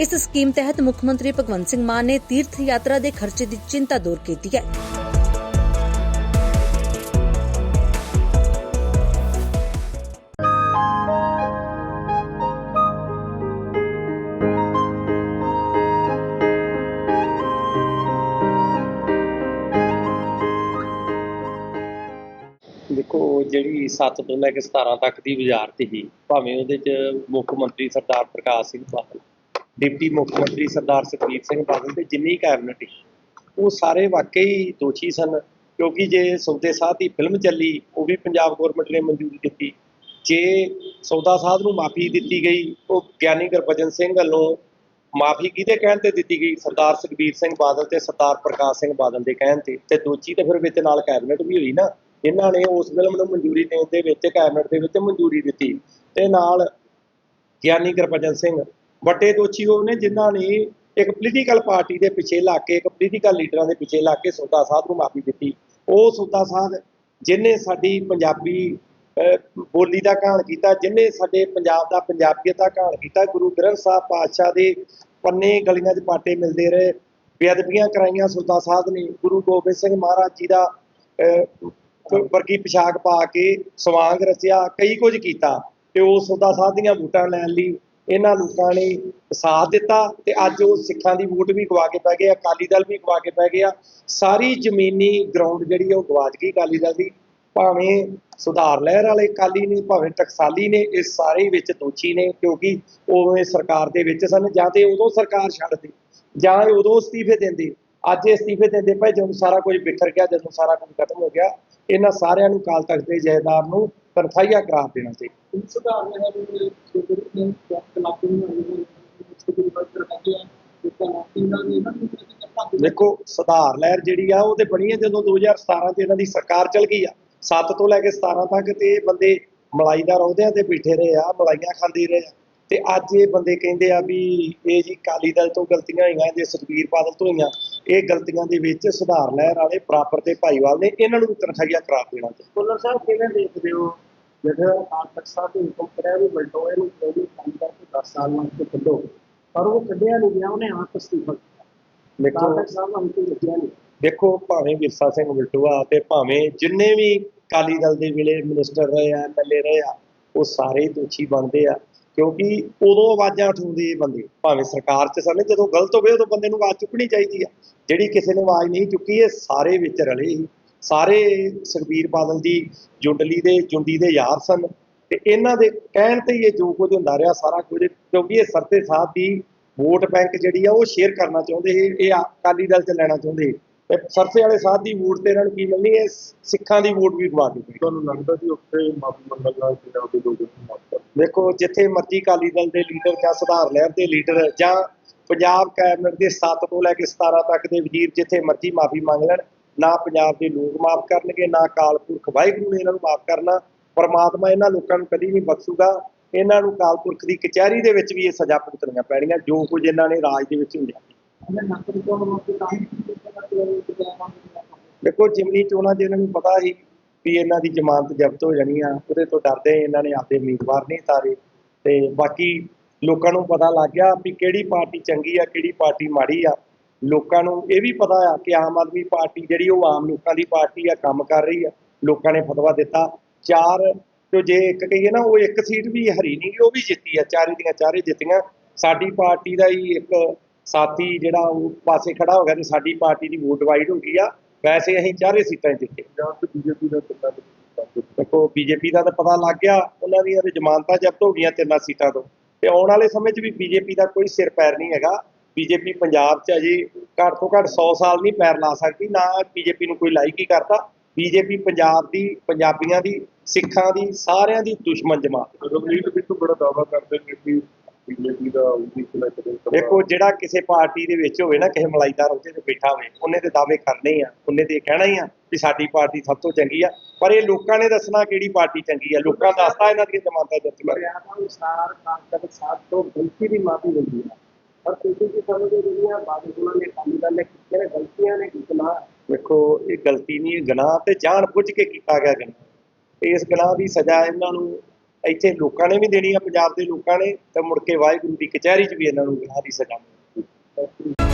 ਇਸ ਸਕੀਮ ਤਹਿਤ ਮੁੱਖ ਮੰਤਰੀ ਭਗਵੰਤ ਸਿੰਘ ਮਾਨ ਨੇ ਤੀਰਥ ਯਾਤਰਾ ਦੇ ਖਰਚੇ ਦੀ ਚਿੰਤਾ ਦੂਰ ਕੀਤੀ ਹੈ। ਦੇਖੋ ਜਿਹੜੀ 7 ਤੋਂ ਲੈ ਕੇ 17 ਤੱਕ ਦੀ ਵਜ਼ਾਰਤ ਸੀ, ਭਾਵੇਂ ਉਹਦੇ ਚ ਮੁੱਖ ਮੰਤਰੀ ਸਰਦਾਰ ਪ੍ਰਕਾਸ਼ ਸਿੰਘ ਬਾਦਲ ਡਿਪਟੀ ਮੁੱਖ ਮੰਤਰੀ ਸਰਦਾਰ ਸੁਖਬੀਰ ਸਿੰਘ ਬਾਦਲ ਤੇ ਜਿੰਨੀ ਕੈਬਨਿਟ ਉਹ ਸਾਰੇ ਵਾਕਈ ਦੋਸ਼ੀ ਸਨ। ਕਿਉਂਕਿ ਜੇ ਸੌਦੇ ਸਾਧ ਦੀ ਫਿਲਮ ਚੱਲੀ, ਉਹ ਵੀ ਪੰਜਾਬ ਗਵਰਨਮੈਂਟ ਨੇ ਮਨਜ਼ੂਰੀ ਦਿੱਤੀ। ਜੇ ਸੌਦਾ ਸਾਹਿਬ ਨੂੰ ਮਾਫੀ ਦਿੱਤੀ ਗਈ, ਉਹ ਗਿਆਨੀ ਗੁਰਬਚਨ ਸਿੰਘ ਵੱਲੋਂ ਮਾਫੀ ਕਿਹਦੇ ਕਹਿਣ ਤੇ ਦਿੱਤੀ ਗਈ? ਸਰਦਾਰ ਸੁਖਬੀਰ ਸਿੰਘ ਬਾਦਲ ਤੇ ਸਰਦਾਰ ਪ੍ਰਕਾਸ਼ ਸਿੰਘ ਬਾਦਲ ਦੇ ਕਹਿਣ ਤੇ। ਤੇ ਦੋਚੀ ਤੇ ਫਿਰ ਵਿੱਚ ਨਾਲ ਕੈਬਨਿਟ ਵੀ ਹੋਈ ਨਾ। ਇਹਨਾਂ ਨੇ ਉਸ ਫਿਲਮ ਨੂੰ ਮਨਜ਼ੂਰੀ ਦੇਣ ਦੇ ਵਿੱਚ, ਕੈਬਨਿਟ ਦੇ ਵਿੱਚ ਮਨਜ਼ੂਰੀ ਦਿੱਤੀ। ਤੇ ਨਾਲ ਗਿਆਨੀ ਗੁਰਬਚਨ ਸਿੰਘ ਵੱਡੇ ਦੋਸ਼ੀ ਉਹ ਨੇ ਜਿਨ੍ਹਾਂ ਨੇ ਇੱਕ ਪੋਲੀਟੀਕਲ ਪਾਰਟੀ ਦੇ ਪਿੱਛੇ ਲਾ ਕੇ ਇੱਕ ਪੋਲੀਟੀਕਲ ਲੀਡਰਾਂ ਦੇ ਪਿੱਛੇ ਲਾ ਕੇ ਸੌਦਾ ਸਾਹਿਬ ਨੂੰ ਮਾਫੀ ਦਿੱਤੀ। ਉਹ ਸੌਦਾ ਸਾਧ ਜਿਨੇ ਸਾਡੀ ਪੰਜਾਬੀ ਬੋਲੀ ਦਾ ਘਾਣ ਕੀਤਾ ਜਿਨੇ ਸਾਡੇ ਪੰਜਾਬ ਦਾ ਪੰਜਾਬੀਅਤ ਦਾ ਘਾਣ ਕੀਤਾ ਗੁਰੂ ਗ੍ਰੰਥ ਸਾਹਿਬ ਪਾਤਸ਼ਾਹ ਦੇ ਪੰਨੇ ਗਲੀਆਂ 'ਚ ਪਾਟੇ ਮਿਲਦੇ ਰਹੇ ਬੇਅਦਬੀਆਂ ਕਰਾਈਆਂ ਸੌਦਾ ਸਾਧ ਨੇ ਗੁਰੂ ਗੋਬਿੰਦ ਸਿੰਘ ਮਹਾਰਾਜ ਜੀ ਦਾ ਅਹ, ਵਰਗੀ ਪੋਸ਼ਾਕ ਪਾ ਕੇ ਸਵਾਂਗ ਰਚਿਆ ਕਈ ਕੁਝ ਕੀਤਾ ਤੇ ਉਹ ਸੌਦਾ ਸਾਹਿਬ ਦੀਆਂ ਬੂਟਾਂ ਲੈਣ ਲਈ ਇਹਨਾਂ ਲੋਕਾਂ ਨੇ ਸਾਥ ਦਿੱਤਾ ਤੇ ਅੱਜ ਉਹ ਸਿੱਖਾਂ ਦੀ ਵੋਟ ਵੀ ਗਵਾ ਕੇ ਪੈ ਗਏ ਅਕਾਲੀ ਦਲ ਵੀ ਗਵਾ ਕੇ ਪੈ ਗਿਆ ਸਾਰੀ ਜ਼ਮੀਨੀ ਗਰਾਊਂਡ ਜਿਹੜੀ ਉਹ ਗਵਾਚ ਗਈ ਅਕਾਲੀ ਦਲ ਦੀ। ਭਾਵੇਂ ਸੁਧਾਰ ਲਹਿਰ ਵਾਲੇ ਅਕਾਲੀ ਨੇ, ਭਾਵੇਂ ਟਕਸਾਲੀ ਨੇ, ਇਹ ਸਾਰੇ ਵਿੱਚ ਦੋਸ਼ੀ ਨੇ, ਕਿਉਂਕਿ ਉਵੇਂ ਸਰਕਾਰ ਦੇ ਵਿੱਚ ਸਨ, ਜਾਂ ਤੇ ਉਦੋਂ ਸਰਕਾਰ ਛੱਡਦੀ ਜਾਂ ਉਦੋਂ ਅਸਤੀਫੇ ਦਿੰਦੇ। ਅੱਜ ਇਹ ਅਸਤੀਫੇ ਦਿੰਦੇ ਭਾਈ ਜਦੋਂ ਸਾਰਾ ਕੁਝ ਵਿਖਰ ਗਿਆ, ਜਦੋਂ ਸਾਰਾ ਕੁਝ ਖਤਮ ਹੋ ਗਿਆ ਇਹਨਾਂ ਸਾਰਿਆਂ ਨੂੰ ਕਾਲ ਤਖਤ ਦੇ ਜੈਦਾਰ ਨੂੰ ਤਨਖਾਹੀਆ ਕਰਾਰ ਦੇਣਾ ਚਾਹੀਦਾ ਸੁਧਾਰ ਹੈ ਨੇ ਤੋਂ ਦੇਖੋ ਸੁਧਾਰ ਲਹਿਰ ਜਿਹੜੀ ਆ ਉਹ ਤੇ ਬਣੀ ਹੈ ਜਦੋਂ 2017 ਚ ਇਹਨਾਂ ਦੀ ਸਰਕਾਰ ਚਲ ਗਈ ਆ। 7 ਤੋਂ ਲੈ ਕੇ 17 ਤੱਕ ਤੇ ਇਹ ਬੰਦੇ ਮਲਾਈ ਦਾ ਰੌਦਿਆਂ ਤੇ ਬੈਠੇ ਰਹੇ ਆ ਮਲਾਈਆਂ ਖਾਂਦੇ ਰਹੇ ਆ। ਤੇ ਅੱਜ ਇਹ ਬੰਦੇ ਕਹਿੰਦੇ ਆ ਵੀ ਇਹ ਜੀ ਕਾਲੀ ਦਲ ਤੋਂ ਗਲਤੀਆਂ ਹੋਈਆਂ ਜੇ ਸੁਖਬੀਰ ਬਾਦਲ ਤੋਂ ਹੋਈਆਂ ਇਹ ਗਲਤੀਆਂ ਦੇ ਵਿੱਚ ਸੁਧਾਰ ਲਹਿਰ ਵਾਲੇ ਬਰਾਬਰ ਤੇ ਭਾਈਵਾਲ ਨੇ ਇਹਨਾਂ ਨੂੰ ਵੀ ਤਨਖਾਹੀਆ ਕਰਾਰ ਦੇਣਾ ਚਾਹੀਦਾ। ਕੁੱਲਰ ਸਾਹਿਬ ਕਿਵੇਂ ਦੇਖਦੇ ਹੋ? ਜਦੋਂ ਤੱਕ ਸਾਹਿਬ ਨੇ ਹੁਕਮ ਕਰਿਆ ਵੀ ਬਲਟੋਏ ਨੂੰ ਕੋਈ ਕੰਮ ਕਰਕੇ 10 ਸਾਲ ਵਾਸਤੇ ਕੱਢੋ ਪਰ ਉਹ ਕੱਢਿਆ ਨਹੀਂ ਗਿਆ ਉਹਨੇ ਆਪ ਅਸਤੀਫਾ ਦਿੱਤਾ ਤੱਕ ਸਾਹਿਬ ਨੂੰ ਕੋਈ ਲੱਗਿਆ ਨਹੀਂ। ਦੇਖੋ ਭਾਵੇਂ ਵਿਰਸਾ ਸਿੰਘ ਬਲਟੂਆ ਤੇ ਭਾਵੇਂ ਜਿੰਨੇ ਵੀ ਕਾਲੀ ਦਲ ਦੇ ਵੇਲੇ ਮਿਨਿਸਟਰ ਰਹੇ ਆ ਐਮਐਲਏ ਰਹੇ ਆ ਉਹ ਸਾਰੇ ਦੋਸ਼ੀ ਬਣਦੇ ਆ। ਕਿਉਂਕਿ ਉਦੋਂ ਆਵਾਜ਼ਾਂ ਉਠਾਉਂਦੇ ਬੰਦੇ। ਭਾਵੇਂ ਸਰਕਾਰ 'ਚ ਸਨ, ਜਦੋਂ ਗਲਤ ਹੋਵੇ ਉਦੋਂ ਬੰਦੇ ਨੂੰ ਆਵਾਜ਼ ਚੁੱਕਣੀ ਚਾਹੀਦੀ ਆ। ਜਿਹੜੀ ਕਿਸੇ ਨੇ ਆਵਾਜ਼ ਨਹੀਂ ਚੁੱਕੀ, ਇਹ ਸਾਰੇ ਵਿੱਚ ਰਲੇ ਸੀ। ਸਾਰੇ ਸੁਖਬੀਰ ਬਾਦਲ ਦੀ ਜੁੰਡਲੀ ਦੇ, ਜੁੰਡੀ ਦੇ ਯਾਰ ਸਨ। ਤੇ ਇਹਨਾਂ ਦੇ ਕਹਿਣ ਤੇ ਹੀ ਇਹ ਜੋ ਕੁਝ ਹੁੰਦਾ ਰਿਹਾ, ਸਾਰਾ ਕੁਝ, ਕਿਉਂਕਿ ਇਹ ਸਰਤੇ ਸਾਹਿਬ ਦੀ ਵੋਟ ਬੈਂਕ ਜਿਹੜੀ ਆ, ਉਹ ਸ਼ੇਅਰ ਕਰਨਾ ਚਾਹੁੰਦੇ ਸੀ। ਇਹ ਅਕਾਲੀ ਦਲ 'ਚ ਲੈਣਾ ਚਾਹੁੰਦੇ ਤੇ ਸਰਸੇ ਵਾਲੇ ਸਾਹਿਬ ਦੀ ਵੋਟ ਤੇ ਇਹਨਾਂ ਨੂੰ ਕੀ ਮਿਲਣੀ ਹੈ? ਸਿੱਖਾਂ ਦੀ ਵੋਟ ਵੀ ਗਵਾ ਕੇ ਪਈ ਤੁਹਾਨੂੰ ਲੱਗਦਾ ਸੀ ਉੱਥੇ ਮਾਫੀ ਮੰਗਣ ਨਾਲ ਜਿਹੜਾ ਉਹਦੇ ਲੋਕ ਮਾਫ ਦੇਖੋ ਜਿੱਥੇ ਮਰਜ਼ੀ ਅਕਾਲੀ ਦਲ ਦੇ ਲੀਡਰ ਜਾਂ ਸੁਧਾਰ ਲਹਿਰ ਦੇ ਲੀਡਰ ਜਾਂ ਪੰਜਾਬ ਕੈਬਨਿਟ ਦੇ 7 ਤੋਂ ਲੈ ਕੇ 17 ਤੱਕ ਦੇ ਵਜ਼ੀਰ ਜਿੱਥੇ ਮਰਜ਼ੀ ਮਾਫੀ ਮੰਗ ਲੈਣ ਨਾ ਪੰਜਾਬ ਦੇ ਲੋਕ ਮਾਫ ਕਰਨਗੇ ਨਾ ਅਕਾਲ ਪੁਰਖ ਵਾਹਿਗੁਰੂ ਨੇ ਇਹਨਾਂ ਨੂੰ ਮਾਫ ਕਰਨਾ। ਪਰਮਾਤਮਾ ਇਹਨਾਂ ਲੋਕਾਂ ਨੂੰ ਕਦੀ ਨਹੀਂ ਬਖਸ਼ੂਗਾ। ਇਹਨਾਂ ਨੂੰ ਅਕਾਲ ਪੁਰਖ ਦੀ ਕਚਹਿਰੀ ਦੇ ਵਿੱਚ ਵੀ ਇਹ ਸਜ਼ਾ ਭੁਗਤਣੀਆਂ ਪੈਣੀਆਂ ਜੋ ਕੁਝ ਇਹਨਾਂ ਨੇ ਰਾਜ ਦੇ ਵਿੱਚ ਹੁੰਦਿਆ ਦੇਖੋ ਜਿਮਨੀ ਚੋਣਾਂ 'ਚ ਇਹਨਾਂ ਨੂੰ ਪਤਾ ਸੀ ਵੀ ਇਹਨਾਂ ਦੀ ਜ਼ਮਾਨਤ ਜ਼ਬਤ ਹੋ ਜਾਣੀ ਆ, ਉਹਦੇ ਤੋਂ ਡਰਦੇ ਇਹਨਾਂ ਨੇ ਆਪਦੇ ਉਮੀਦਵਾਰ ਨਹੀਂ ਤਾਰੇ ਤੇ ਬਾਕੀ ਲੋਕਾਂ ਨੂੰ ਪਤਾ ਲੱਗ ਗਿਆ ਵੀ ਕਿਹੜੀ ਪਾਰਟੀ ਚੰਗੀ ਆ, ਕਿਹੜੀ ਪਾਰਟੀ ਮਾੜੀ ਆ। ਲੋਕਾਂ ਨੂੰ ਇਹ ਵੀ ਪਤਾ ਆ ਕਿ ਆਮ ਆਦਮੀ ਪਾਰਟੀ ਜਿਹੜੀ ਉਹ ਆਮ ਲੋਕਾਂ ਦੀ ਪਾਰਟੀ ਆ, ਕੰਮ ਕਰ ਰਹੀ ਆ, ਲੋਕਾਂ ਨੇ ਫਤਵਾ ਦਿੱਤਾ। ਚਾਰ ਤੋਂ ਜੇ ਇੱਕ ਕਹੀਏ ਨਾ, ਉਹ ਇੱਕ ਸੀਟ ਵੀ ਹਰੀ ਨਹੀਂ, ਉਹ ਵੀ ਜਿੱਤੀ ਆ, ਚਾਰੇ ਦੀਆਂ ਚਾਰੇ ਜਿੱਤੀਆਂ। ਸਾਡੀ ਪਾਰਟੀ ਦਾ ਹੀ ਇੱਕ ਸਾਥੀ ਜਿਹੜਾ ਉਹ ਪਾਸੇ ਖੜਾ ਹੋ ਗਿਆ ਤੇ ਸਾਡੀ ਪਾਰਟੀ ਦੀ ਵੋਟ ਡਿਵਾਈਡ ਹੋ ਗਈ ਆ। ਵੈਸੇ ਅਸੀਂ ਚਾਰੇ ਸੀਟਾਂ ਜਿੱਤੇ। ਪੰਜਾਬ ਤੇ ਬੀਜੇਪੀ ਦਾ ਕਿੰਨਾ ਕੁ ਦੇਖੋ ਬੀਜੇਪੀ ਦਾ ਤਾਂ ਪਤਾ ਲੱਗ ਗਿਆ। ਉਹਨਾਂ ਦੀਆਂ ਤੇ ਜ਼ਮਾਨਤਾਂ ਜ਼ਬਤ ਹੋ ਗਈਆਂ ਤਿੰਨਾਂ ਸੀਟਾਂ ਤੋਂ। ਤੇ ਆਉਣ ਵਾਲੇ ਸਮੇਂ 'ਚ ਵੀ ਬੀਜੇਪੀ ਦਾ ਕੋਈ ਸਿਰ ਪੈਰ ਨਹੀਂ ਹੈਗਾ। ਬੀਜੇਪੀ ਪੰਜਾਬ 'ਚ ਅਜੇ ਘੱਟ ਤੋਂ ਘੱਟ 100 ਸਾਲ ਨਹੀਂ ਪੈਰ ਲਾ ਸਕਦੀ। ਨਾ ਬੀਜੇਪੀ ਨੂੰ ਕੋਈ ਲਾਈਕ ਹੀ ਕਰਦਾ। ਬੀਜੇਪੀ ਪੰਜਾਬ ਦੀ ਪੰਜਾਬੀਆਂ ਦੀ ਸਿੱਖਾਂ ਦੀ ਸਾਰਿਆਂ ਦੀ ਦੁਸ਼ਮਣ ਜਮਾਤ। ਰਵਨੀਤ ਬਿੱਟੂ ਬੜਾ ਦਾਅਵਾ ਕਰਦੇ ਨੇ ਕਿ ਬੀਜੇਪੀ ਦਾ ਉਹਦੀ ਸਿਲੈਕਟ ਦੇਖੋ ਜਿਹੜਾ ਕਿਸੇ ਪਾਰਟੀ ਦੇ ਵਿੱਚ ਹੋਵੇ ਨਾ ਕਿਸੇ ਮਲਾਈਦਾਰ ਉਹਦੇ ਤੇ ਬੈਠਾ ਹੋਵੇ ਉਹਨੇ ਤੇ ਦਾਅਵੇ ਕਰਨੇ ਆ ਉਹਨੇ ਤੇ ਕਹਿਣਾ ਹੀ ਆ ਕਿ ਸਾਡੀ ਪਾਰਟੀ ਸਭ ਤੋਂ ਚੰਗੀ ਆ। ਪਰ ਇਹ ਲੋਕਾਂ ਨੇ ਦੱਸਣਾ ਕਿਹੜੀ ਪਾਰਟੀ ਚੰਗੀ ਆ। ਲੋਕਾਂ ਦੱਸਦਾ ਇਹਨਾਂ ਦੀਆਂ ਮਰਿਆਦਾ ਅਨੁਸਾਰ ਖਾਸ ਕਰਕੇ ਸਾਥ ਤੋਂ ਗਲਤੀ ਦੀ ਮਾਫੀ ਮਿਲਦੀ ਹੈ ਪਰ ਤੁਸੀਂ ਕੀ ਸਮਝਦੇ ਜਿਹੜੀਆਂ ਬਾਦਲ ਨੇ ਕੰਮ ਕਰ ਲਿਆ ਕਿਹੜੇ ਗਲਤੀਆਂ ਨੇ ਕਿ ਗੁਨਾਹ? ਦੇਖੋ ਇਹ ਗਲਤੀ ਨਹੀਂ ਇਹ ਗੁਨਾਹ ਤੇ ਜਾਣ ਬੁੱਝ ਕੇ ਕੀਤਾ ਗਿਆ ਗੁਨਾਹ। ਇਸ ਗੁਨਾਹ ਦੀ ਸਜ਼ਾ ਇਹਨਾਂ ਨੂੰ ਇੱਥੇ ਲੋਕਾਂ ਨੇ ਵੀ ਦੇਣੀ ਆ, ਪੰਜਾਬ ਦੇ ਲੋਕਾਂ ਨੇ, ਤਾਂ ਮੁੜ ਕੇ ਵਾਹਿਗੁਰੂ ਦੀ ਕਚਹਿਰੀ 'ਚ ਵੀ ਇਹਨਾਂ ਨੂੰ ਵਿਆਹ ਦੀ ਸਜ਼ਾ ਮਿਲੇਗੀ